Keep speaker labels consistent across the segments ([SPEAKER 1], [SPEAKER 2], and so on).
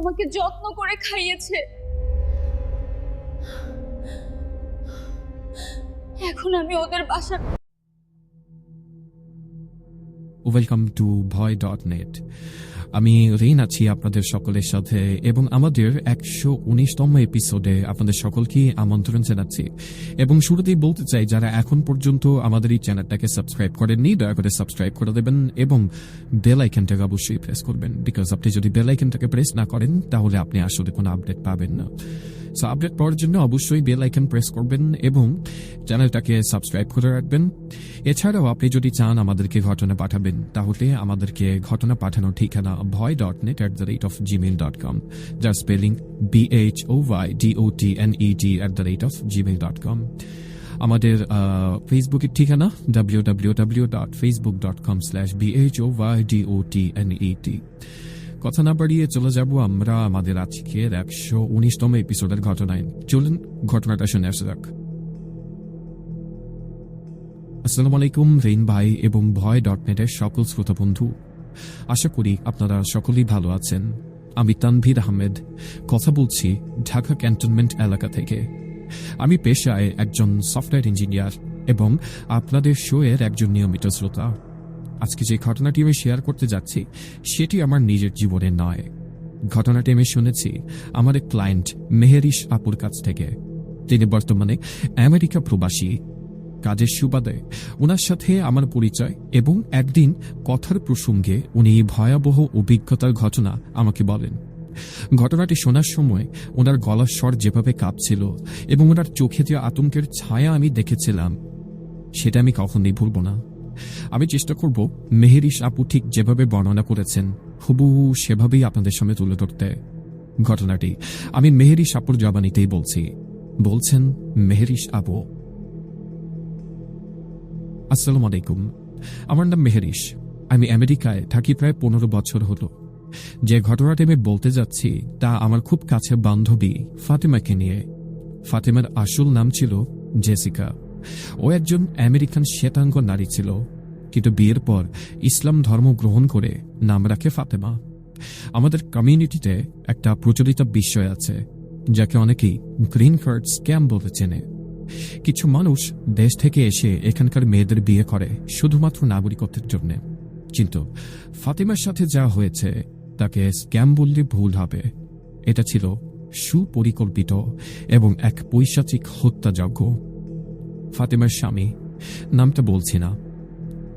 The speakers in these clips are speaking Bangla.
[SPEAKER 1] আমাকে যত্ন করে খাইয়েছে। এখন আমি ওদের বাসার
[SPEAKER 2] welcome to Bhoy dot net আমি রেন আছি আপনাদের সকলের সাথে এবং আমাদের একশো উনিশতম এপিসোডে আপনাদের সকলকে আমন্ত্রণ জানাচ্ছি। এবং শুরুতেই বলতে চাই, যারা এখন পর্যন্ত আমাদের এই চ্যানেলটাকে সাবস্ক্রাইব করেননি, দয়া করে সাবস্ক্রাইব করে দেবেন এবং বেল আইকনটাকে অবশ্যই প্রেস করবেন। বিকজ আপনি যদি বেল আইকনটাকে প্রেস না করেন, তাহলে আপনি আসলে কোনো আপডেট পাবেন না। সো আপডেট পাওয়ার জন্য অবশ্যই বেল আইকন প্রেস করবেন এবং চ্যানেলটাকে সাবস্ক্রাইব করে রাখবেন। এছাড়াও আপনি যদি চান আমাদেরকে ঘটনা পাঠাবেন, তাহলে আমাদেরকে ঘটনা পাঠানোর ঠিকানা Bhoy dot net at the rate of gmail dot com যার spelling B H O Y D O T N E D at the rate of gmail dot com আমাদের ফেসবুকের ঠিকানা W W W dot Facebook dot com slash B H O Y D O T N E T কথা না বাড়িয়ে চলে যাব আমরা আমাদের আজকের একশো উনিশতম এপিসোডের ঘটনায়। চলুন ঘটনাটা শুনে আসা যাক। আসসালামু আলাইকুম, রেইন ভাই এবং ভয় ডট নেটের সকল শ্রোতা বন্ধু। আশা করি আপনারা সকলেই ভালো আছেন। আমি তানভীর আহমেদ। কথা বলছি ঢাকা ক্যান্টনমেন্ট এলাকা থেকে। আমি পেশায় একজন সফটওয়্যার ইঞ্জিনিয়ার এবং আপনাদের শোয়ের একজন নিয়মিত শ্রোতা। আজকে যে ঘটনাটি আমি শেয়ার করতে যাচ্ছি, সেটি আমার নিজের জীবনে নয়। ঘটনাটি আমি শুনেছি আমার এক ক্লায়েন্ট মেহেরিশ আপুর কাছ থেকে। তিনি বর্তমানে আমেরিকা প্রবাসী। কাজের সুবাদে ওনার সাথে আমার পরিচয় এবং একদিন কথার প্রসঙ্গে উনি ভয়াবহ অভিজ্ঞতার ঘটনা আমাকে বলেন। ঘটনাটি শোনার সময় ওনার গলার স্বর যেভাবে কাঁপছিল এবং ওনার চোখে যে আতঙ্কের ছায়া আমি দেখেছিলাম, সেটা আমি কখনোই ভুলব না। আমি চেষ্টা করব মেহেরিশ আপু ঠিক যেভাবে বর্ণনা করেছেন, হুবহু সেভাবেই আপনাদের সামনে তুলে ধরতে। ঘটনাটি, আমি মেহেরিশ আপুর জবানিতেই বলছি। বলছেন মেহেরিশ আপু। আসসালামু আলাইকুম। আমার নাম মেহেরিশ আমি আমেরিকায় থাকি প্রায় পনেরো বছর হলো। যে ঘটনাটি আমি বলতে যাচ্ছি, তা আমার খুব কাছে বান্ধবী ফাতেমাকে নিয়ে। ফাতেমার আসল নাম ছিল জেসিকা। ও একজন আমেরিকান শ্বেতাঙ্গ নারী ছিল, কিন্তু বিয়ের পর ইসলাম ধর্ম গ্রহণ করে নাম রাখে ফাতেমা। আমাদের কমিউনিটিতে একটা প্রচলিত বিষয় আছে, যাকে অনেকেই গ্রিন কার্ড স্ক্যাম বলে চেনে। কিছু মানুষ দেশ থেকে এসে এখানকার মেয়েদের বিয়ে করে শুধুমাত্র নাগরিকত্বের জন্য। কিন্তু ফাতিমার সাথে যা হয়েছে, তাকে স্ক্যাম বললে ভুল হবে। এটা ছিল সুপরিকল্পিত এবং এক পৈশাচিক হত্যাযজ্ঞ। ফাতিমার স্বামী, নামটা বলছি না।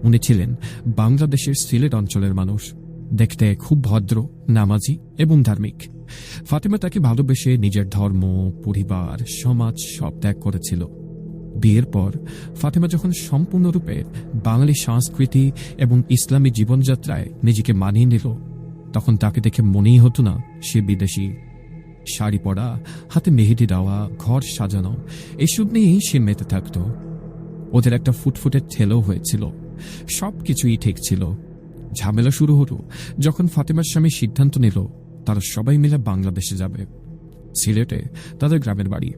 [SPEAKER 2] উনি ছিলেন বাংলাদেশের সিলেট অঞ্চলের মানুষ। দেখতে খুব ভদ্র, নামাজি এবং ধার্মিক। ফাতেমা তাকে ভালোবেসে নিজের ধর্ম, পরিবার, সমাজ সব ত্যাগ করেছিল। বিয়ের পর ফাতেমা যখন সম্পূর্ণরূপে বাঙালি সংস্কৃতি এবং ইসলামী জীবনযাত্রায় নিজেকে মানিয়ে নিল, তখন তাকে দেখে মনেই হতো না সে বিদেশি। শাড়ি পরা, হাতে মেহেদি দেওয়া, ঘর সাজানো, এসব নিয়েই সে মেতে থাকত। ওদের একটা ফুটফুটের ছেলেও হয়েছিল। সব কিছুই ঠিক ছিল। ঝামেলা শুরু হলো। যখন ফাতেমার স্বামী সিদ্ধান্ত নিল, তারা সবাই মিলে বাংলাদেশে যাবে। সিলেটে তাদের গ্রামের বাড়ি।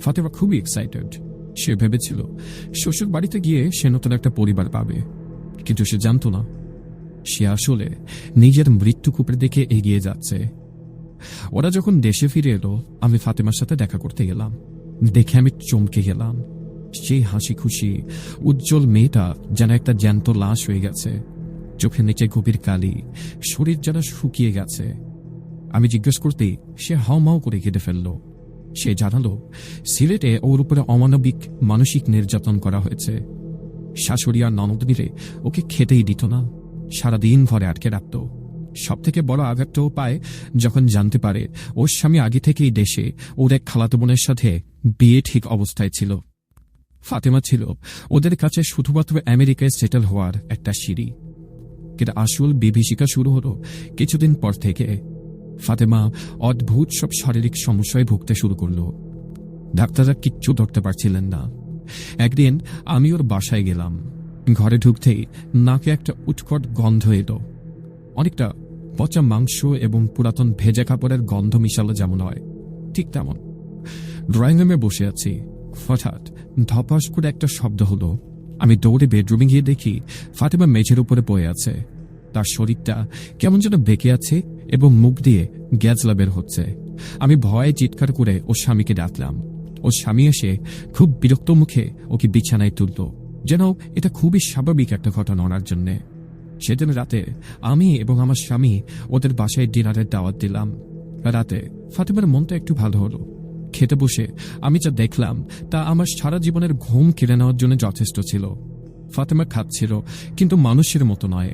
[SPEAKER 2] ফাতেমা খুবই এক্সাইটেড সে ভেবেছিল, শ্বশুর বাড়িতে গিয়ে সে নতুন একটা পরিবার পাবে। কিন্তু সে জানত না। সে আসলে নিজের মৃত্যু কূপের দিকে এগিয়ে যাচ্ছে। ওরা যখন দেশে ফিরে এলো, আমি ফাতেমার সাথে দেখা করতে গেলাম। দেখে আমি চমকে গেলাম। সেই হাসি খুশি উজ্জ্বল মেয়েটা যেন একটা জ্যান্ত লাশ হয়ে গেছে। চোখের নিচে গভীর কালি, শরীর যেন শুকিয়ে গেছে। আমি জিজ্ঞেস করতেই সে হাওমাও করে কেঁদে ফেলল। সে জানালো, সিলেটে ওর উপরে অমানবিক, মানসিক নির্যাতন করা হয়েছে। শাশুড়ি আর ননদ মিলে ওকে খেতেই দিত না। সারাদিন ঘরে আটকে রাখত। সব থেকে বড় আঘাতটাও পায় যখন জানতে পারে, ওর স্বামী আগে থেকেই দেশে, ওর এক খালাতো বোনের সাথে বিয়ে ঠিক অবস্থায় ছিল। ফাতেমা ছিল, ওদের কাছে শুধুমাত্র আমেরিকায় সেটেল হওয়ার একটা সিঁড়ি। কিন্তু আসল বিভীষিকা শুরু হলো কিছুদিন পর থেকে। ফাতেমা অদ্ভুত সব শারীরিক সমস্যায় ভুগতে শুরু করল। ডাক্তাররা কিচ্ছু ধরতে পারছিলেন না। একদিন আমি ওর বাসায় গেলাম। ঘরে ঢুকতেই নাকে একটা উৎকট গন্ধ এলো। অনেকটা পচা মাংস এবং পুরাতন ভেজা কাপড়ের গন্ধ মিশালো যেমন হয়, ঠিক তেমন। ড্রয়িং রুমে বসে আছি। হঠাৎ ধপাস করে একটা শব্দ হলো। আমি দৌড়ে বেডরুমে গিয়ে দেখি ফাতেমা মেঝের উপরে বয়ে আছে। তার শরীরটা কেমন যেন বেঁকে আছে এবং মুখ দিয়ে গ্যাজলা বের হচ্ছে। আমি ভয়ে চিৎকার করে ওর স্বামীকে ডাকলাম। ওর স্বামী এসে খুব বিরক্ত মুখে ওকে বিছানায় তুলল। যেন এটা খুবই স্বাভাবিক একটা ঘটনা ওনার জন্যে। সেদিন রাতে আমি এবং আমার স্বামী ওদের বাসায় ডিনারের দাওয়াত দিলাম। রাতে ফাতেমার মনটা একটু ভালো হলো। খেতে বসে আমি যা দেখলাম তা আমার সারা জীবনের ঘুম কেড়ে নেওয়ার জন্য যথেষ্ট ছিল। ফাতেমা খাচ্ছিল, কিন্তু মানুষের মতো নয়।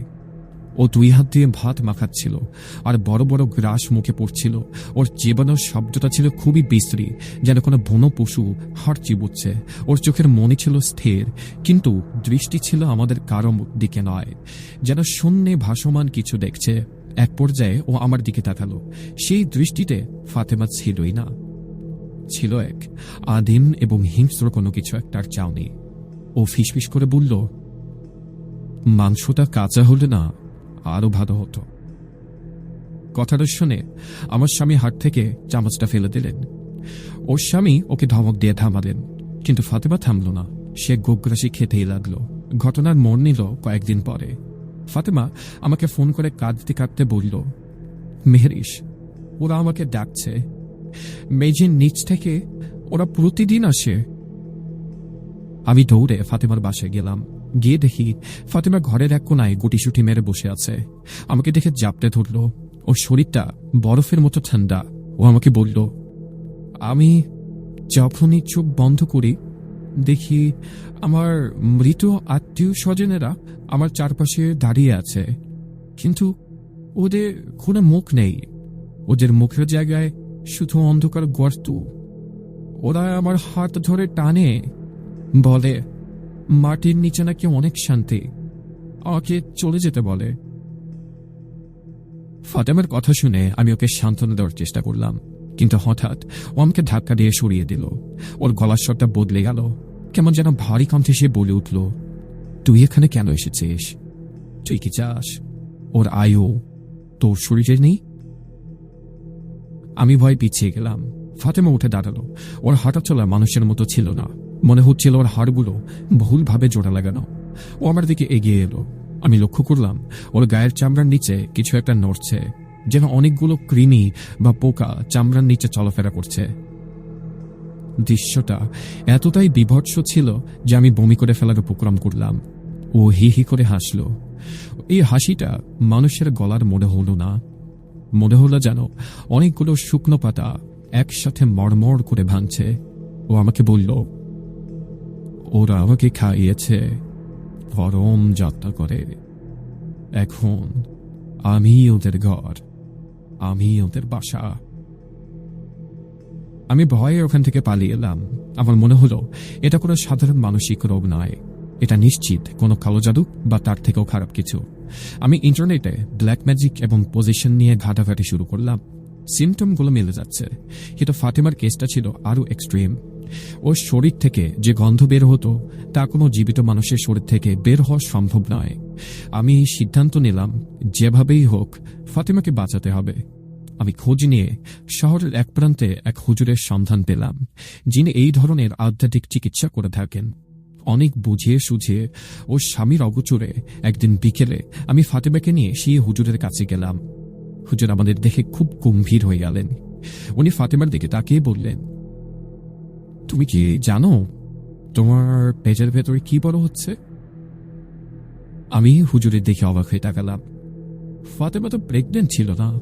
[SPEAKER 2] ও দুই হাত দিয়ে ভাত মাখাচ্ছিল, আর বড় বড় গ্রাস মুখে পড়ছিল। ওর জীবনের শব্দটা ছিল খুবই বিশ্রী, যেন কোনো বনো পশু হাড় চিবুচ্ছে। ওর চোখের মনে ছিল স্থির, কিন্তু দৃষ্টি ছিল আমাদের কারও দিকে নয়। যেন শূন্যে ভাসমান কিছু দেখছে। এক পর্যায়ে ও আমার দিকে তাকালো। সেই দৃষ্টিতে ফাতেমা ছিলই না। ছিল এক আদিম এবং হিংস্র কোনো কিছু একটার চাউনি। ও ফিসফিস করে বলল, মাংসটা কাঁচা হলে না আরও ভালো হতো। কথাটা শুনে আমার স্বামী হাট থেকে চামচটা ফেলে দিলেন। ওর স্বামী ওকে ধমক দিয়ে থামালেন, কিন্তু ফাতেমা থামল না। সে গোগ্রাসী খেতেই লাগল। ঘটনার মন নিল কয়েকদিন পরে। ফাতেমা আমাকে ফোন করে কাঁদতে কাঁদতে বলল মেহরিস ওরা আমাকে ডাকছে। মেঝের নিচ থেকে ওরা প্রতিদিন আসে। আমি দৌড়ে ফাতেমার বাসায় গেলাম। গিয়ে দেখি ফাতেমা ঘরের এক কোনায় গুটিসুটি মেরে বসে আছে। আমাকে দেখে জাপটে ধরল, ওর শরীরটা বরফের মতো ঠান্ডা। ও আমাকে বলল, আমি যখনই চোখ বন্ধ করি, দেখি আমার মৃত আত্মীয় স্বজনেরা আমার চারপাশে দাঁড়িয়ে আছে। কিন্তু ওদের কোনো মুখ নেই। ওদের মুখের জায়গায় শুধু অন্ধকার গর্ত। ওরা আমার হাত ধরে টানে, বলে মাটির নিচে নাকি অনেক শান্তি। আমাকে চলে যেতে বলে। ফাতেমের কথা শুনে আমি ওকে সান্ত্বনা দেওয়ার চেষ্টা করলাম, কিন্তু হঠাৎ ও আমাকে ধাক্কা দিয়ে সরিয়ে দিল। ওর গলার স্বরটা বদলে গেল। কেমন যেন ভারী কণ্ঠে সে বলে উঠল, তুই এখানে কেন এসেছিস? তুই কি চাস? ওর আয়ু? তোর শরীরে নেই? আমি ভয় পিছিয়ে গেলাম। ফাতেমা উঠে দাঁড়াল। ওর হাঁটা চলা মানুষের মতো ছিল না। মনে হচ্ছিল ওর হাড়গুলো ভুলভাবে জোড়া লাগানো। ও আমার দিকে এগিয়ে এলো। আমি লক্ষ্য করলাম, ওর গায়ের চামড়ার নিচে কিছু একটা নড়ছে, যেন অনেকগুলো কৃমি বা পোকা চামড়ার নিচে চলাফেরা করছে। দৃশ্যটা এতটাই বিভৎস ছিল যে আমি বমি করে ফেলার উপক্রম করলাম। ও হি হি করে হাসল। এই হাসিটা মানুষের গলার মনে হলো না। মনে হলো যেন অনেকগুলো শুকনো পাতা একসাথে মড়মড় করে ভাঙছে। ও আমাকে বলল ওরা আমাকে খাইয়েছে। পরম যত্ন করে। এখন আমি ওদের ঘর, আমি ওদের বাসা। আমি ভয়ে ওখান থেকে পালিয়ে এলাম। আমার মনে হলো, এটা কোনো সাধারণ মানসিক রোগ নয়। এটা নিশ্চিত কোনো কালো জাদু বা তার থেকেও খারাপ কিছু। আমি ইন্টারনেটে ব্ল্যাক ম্যাজিক এবং পজিশন নিয়ে ঘাটাঘাটি শুরু করলাম। সিমটমগুলো মিলে যাচ্ছে। কিন্তু ফাতেমার কেসটা ছিল আরও এক্সট্রিম। ওর শরীর থেকে যে গন্ধ বের হতো, তা কোনো জীবিত মানুষের শরীর থেকে বের হওয়া সম্ভব নয়। আমি সিদ্ধান্ত নিলাম, যেভাবেই হোক, ফাতেমাকে বাঁচাতে হবে। আমি খোঁজ নিয়ে শহরের এক প্রান্তে এক হুজুরের সন্ধান পেলাম, যিনি এই ধরনের আধ্যাত্মিক চিকিৎসা করে থাকেন। অনেক বুঝিয়ে সুঝিয়ে ও স্বামীর অগোচরে একদিন বিকেলে আমি ফাতেমাকে নিয়ে সেই হুজুরের কাছে গেলাম। হুজুর আমাদের দেখে খুব গম্ভীর হয়ে গেলেন। উনি ফাতেমার দিকে তাকিয়ে বললেন তুমি কি জানো তোমার পেজের ভেতরে কি বড় হচ্ছে? আমি হুজুরের দেখে অবাক হয়ে তাকালাম। ফাতেমা তো প্রেগনেন্ট ছিল না।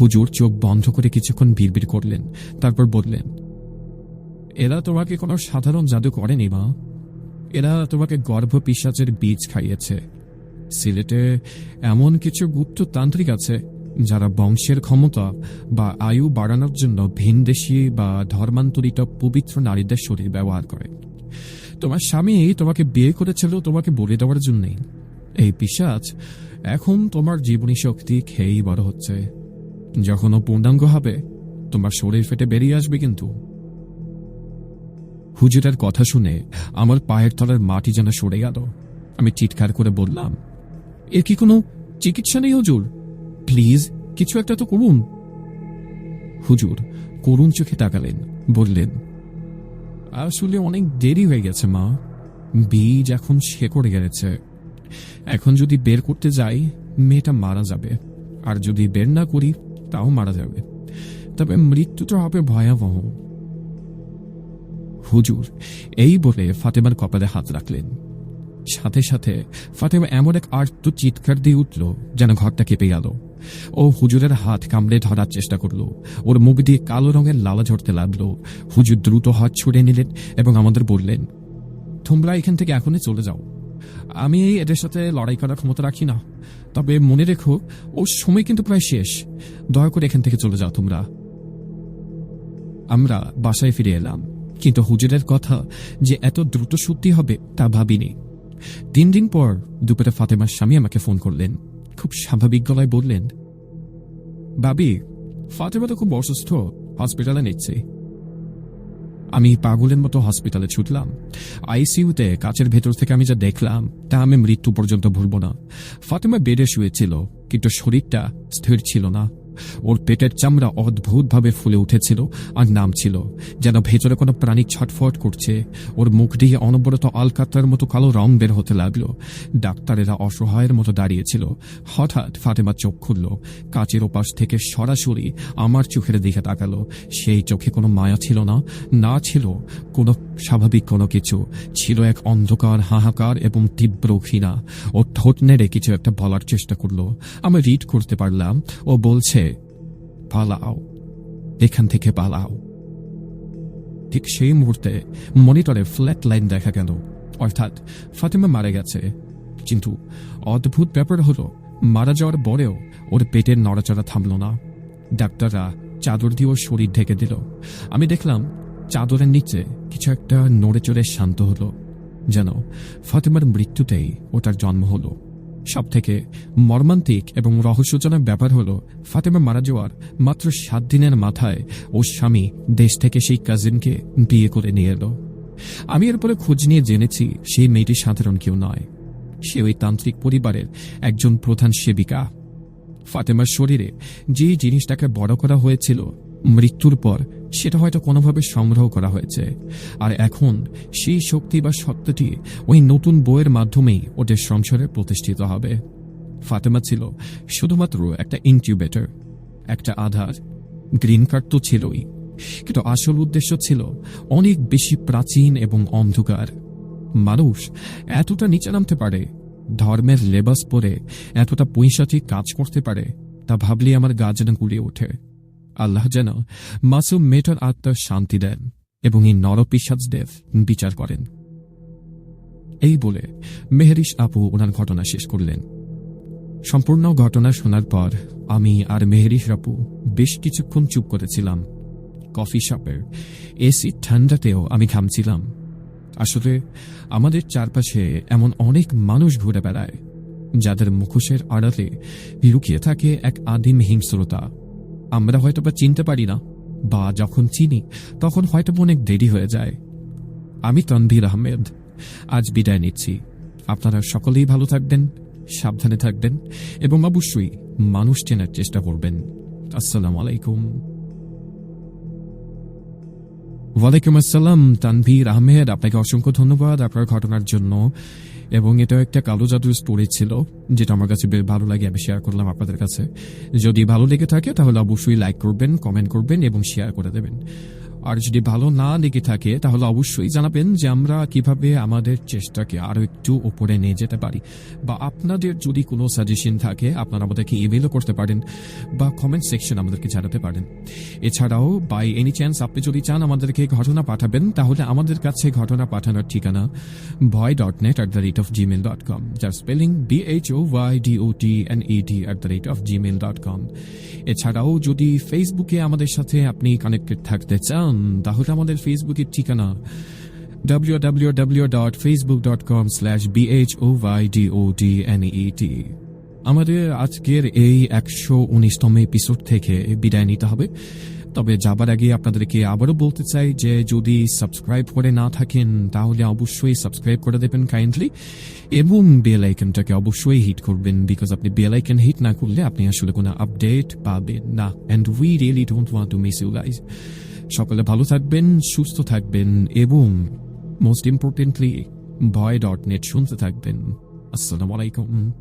[SPEAKER 2] হুজুর চোখ বন্ধ করে কিছুক্ষণ বিড়বিড় করলেন, তারপর বললেন, এরা তোমাকে কোনো সাধারণ জাদু করেনি, মা। এরা তোমাকে গর্ভ পিসাচের বীজ খাইয়েছে। সিলেটে এমন কিছু গুপ্ত তান্ত্রিক আছে যারা বংশের ক্ষমতা বা আয়ু বাড়ানোর জন্য ভিনদেশী বা ধর্মান্তরিত পবিত্র নারীদের শরীর ব্যবহার করে। তোমার স্বামী তোমাকে বিয়ে করেছিল তোমাকে বলে দেওয়ার জন্যই এই পিসাচ এখন তোমার জীবনী শক্তি খেয়েই বড় হচ্ছে। যখন ও পূর্ণাঙ্গ হবে, তোমার শরীর ফেটে বেরিয়ে আসবে কিন্তু। হুজুরের কথা শুনে আমার পায়ের তলার মাটি যেন সরে গেল। আমি চিৎকার করে বললাম, এর কি কোনো চিকিৎসা নেই হুজুর? প্লিজ, কিছু একটা তো করুন। হুজুর, করুণ চোখে তাকালেন, বললেন, আসলে অনেক দেরি হয়ে গেছে, মা। বীজ এখন শেকড়ে গেছে। এখন যদি বের করতে যাই, মেয়েটা মারা যাবে। আর যদি বের না করি, তাও মারা যাবে। তবে মৃত্যুটা হবে ভয়াবহ। হুজুর, এই বলে ফাতেমার কপালে হাত রাখলেন। সাথে সাথে ফাতেমা এমন এক আর্ত চিৎকার দিয়ে উঠল, যেন ঘরটা কেঁপে গেল। ও হুজুরের হাত কামড়ে ধরার চেষ্টা করল। ওর মুখ দিয়ে কালো রঙের লালা ঝরতে লাগল। হুজুর দ্রুত হাত ছুড়ে নিলেন এবং আমাদের বললেন, তোমরা এখান থেকে এখনই চলে যাও। আমি এদের সাথে লড়াই করার ক্ষমতা রাখি না। তবে মনে রেখো, ওর সময় কিন্তু প্রায় শেষ। দয়া করে এখান থেকে চলে যাও তোমরা। আমরা বাসায় ফিরে এলাম। কিন্তু হুজুরের কথা যে এত দ্রুত সত্যি হবে তা ভাবিনি। তিন দিন পর দুপুরে ফাতেমার স্বামী আমাকে ফোন করলেন। খুব স্বাভাবিক গলায় বললেন, বাবি, ফাতেমা তো খুব অসুস্থ হসপিটালে নিচ্ছি। আমি পাগলের মতো হসপিটালে ছুটলাম। আইসিইউতে কাচের ভেতর থেকে আমি যা দেখলাম, তা আমি মৃত্যু পর্যন্ত ভুলব না। ফাতেমা বেডে শুয়েছিল কিন্তু শরীরটা স্থির ছিল না। ওর পেটের চামড়া অদ্ভুতভাবে ফুলে উঠেছিল আর নামছিল, যেন ভেতরে কোনো প্রাণী ছটফট করছে। ওর মুখ দিয়ে অনবরত আলকাতার মতো কালো রং বের হতে লাগল। ডাক্তারেরা অসহায়ের মতো দাঁড়িয়েছিল। হঠাৎ ফাতেমা চোখ খুলল। কাচের ওপাশ থেকে সরাসরি আমার চোখের দিকে তাকালো। সেই চোখে কোনো মায়া ছিল না? না ছিল কোনো স্বাভাবিক কোনো কিছু। ছিল এক অন্ধকার, হাহাকার এবং তীব্র ঘৃণা। ও ঠোঁট নেড়ে কিছু একটা বলার চেষ্টা করল। আমি রিড করতে পারলাম। ও বলছে পালাও, এখান থেকে পালাও। ঠিক সেই মুহূর্তে মনিটরে ফ্ল্যাট লাইন দেখা গেল। অর্থাৎ ফাতেমা মারা গেছে। কিন্তু অদ্ভুত ব্যাপার হলো, মারা যাওয়ার পরেও ওর পেটের নড়াচড়া থামল না। ডাক্তাররা চাদর দিয়ে ওর শরীর ঢেকে দিল। আমি দেখলাম চাদরের নিচে কিছু একটা নড়ে চড়ে শান্ত হলো, যেন ফাতেমার মৃত্যুতেই ওটার জন্ম হলো। সব থেকে মর্মান্তিক এবং রহস্যজনক ব্যাপার হলো, ফাতেমা মারা যাওয়ার মাত্র সাত দিনের মাথায় ওর স্বামী দেশ থেকে সেই কাজিনকে বিয়ে করে নিয়ে এলো। আমি এরপরে খোঁজ নিয়ে জেনেছি সেই মেয়েটি সাধারণ কেউ নয়। সে ওই তান্ত্রিক পরিবারের একজন প্রধান সেবিকা। ফাতেমার শরীরে যে জিনিসটাকে বড় করা হয়েছিল, মৃত্যুর পর সেটা হয়তো কোনোভাবে সংগ্রহ করা হয়েছে। আর এখন সেই শক্তি বা সত্যটি ওই নতুন বইয়ের মাধ্যমেই ওদের সংসারে প্রতিষ্ঠিত হবে। ফাতেমা ছিল শুধুমাত্র একটা ইনকিউবেটর, একটা আধার, গ্রিন কার্ড তো ছিলই। কিন্তু আসল উদ্দেশ্য ছিল অনেক বেশি প্রাচীন এবং অন্ধকার। মানুষ এতটা নিচে নামতে পারে, ধর্মের লেবাস পরে এতটা পৈশাচিক কাজ করতে পারে, তা ভাবলে আমার গা যেন গুলিয়ে ওঠে। আল্লাহ যেন মাসুম মেটার আত্মার শান্তি দেন এবং এই নরপিসাজদেব বিচার করেন। এই বলে মেহরিশ আপু ওনার ঘটনা শেষ করলেন। সম্পূর্ণ ঘটনা শোনার পর আমি আর মেহরিশ আপু বেশ কিছুক্ষণ চুপ করেছিলাম। কফি শপের এসি ঠান্ডাতেও আমি ঘামছিলাম। আসলে আমাদের চারপাশে এমন অনেক মানুষ ঘুরে বেড়ায়, যাদের মুখোশের আড়ালে লুকিয়ে থাকে এক আদিম হিংস্রতা। আমরা হয়তো বা চিনতে পারি না, বা যখন চিনি, তখন হয়তো অনেক দেরি হয়ে যায়। আমি তনভীর আহমেদ। আজ বিদায় নিচ্ছি। আপনারা সকলেই ভালো থাকবেন, সাবধানে থাকবেন, এবং অবশ্যই মানুষ চেনার চেষ্টা করবেন। আসসালামু আলাইকুম। ওয়ালাইকুম আসসালাম, তানভীর আহমেদ, আপনাকে অসংখ্য ধন্যবাদ আপনার ঘটনার জন্য। এবং এটা একটা কালো জাদুর স্টোরি ছিল, যেটা আমার কাছে বেশ ভালো লাগে, আমি শেয়ার করলাম আপনাদের কাছে। যদি ভালো লেগে থাকে, তাহলে অবশ্যই লাইক করবেন কমেন্ট করবেন এবং শেয়ার করে দেবেন। আর যদি ভালো না লেগে থাকে, তাহলে অবশ্যই জানাবেন যে আমরা কীভাবে আমাদের চেষ্টাকে আরও একটু উপরে নিয়ে যেতে পারি। বা আপনাদের যদি কোনো সাজেশন থাকে, আপনারা আমাদেরকে ইমেলও করতে পারেন বা কমেন্ট সেকশন আমাদেরকে জানাতে পারেন। এছাড়াও বাই এনি চান্স আপনি যদি চান আমাদেরকে ঘটনা পাঠাবেন, তাহলে আমাদের কাছে ঘটনা পাঠানোর ঠিকানা Bhoy dot net at the rate of gmail dot com যার spelling B H O Y D O T N E D at the rate of gmail dot com এছাড়াও, যদি ফেসবুকে আমাদের সাথে আপনি কানেক্টেড থাকতে চান তাহলে আমাদের ফেসবুকের ঠিকানা www.facebook.com slash bhododnet আমাদের আজকের এই একশো উনিশতম এপিসোড থেকে বিদায় নিতে হবে। তবে যাবার আগে আপনাদেরকে আবারও বলতে চাই যে, যদি সাবস্ক্রাইব করে না থাকেন, তাহলে অবশ্যই সাবস্ক্রাইব করে দেবেন কাইন্ডলি এবং বেল আইকনটাকে অবশ্যই হিট করবেন বিকজ আপনি বেল আইকন হিট না করলে আপনি আসলে কোনো আপডেট পাবেন না। And we really don't want to miss you guys সকলে ভালো থাকবেন, সুস্থ থাকবেন এবং most importantly Bhoy dot net শুনতে থাকবেন। আসসালামু আলাইকুম।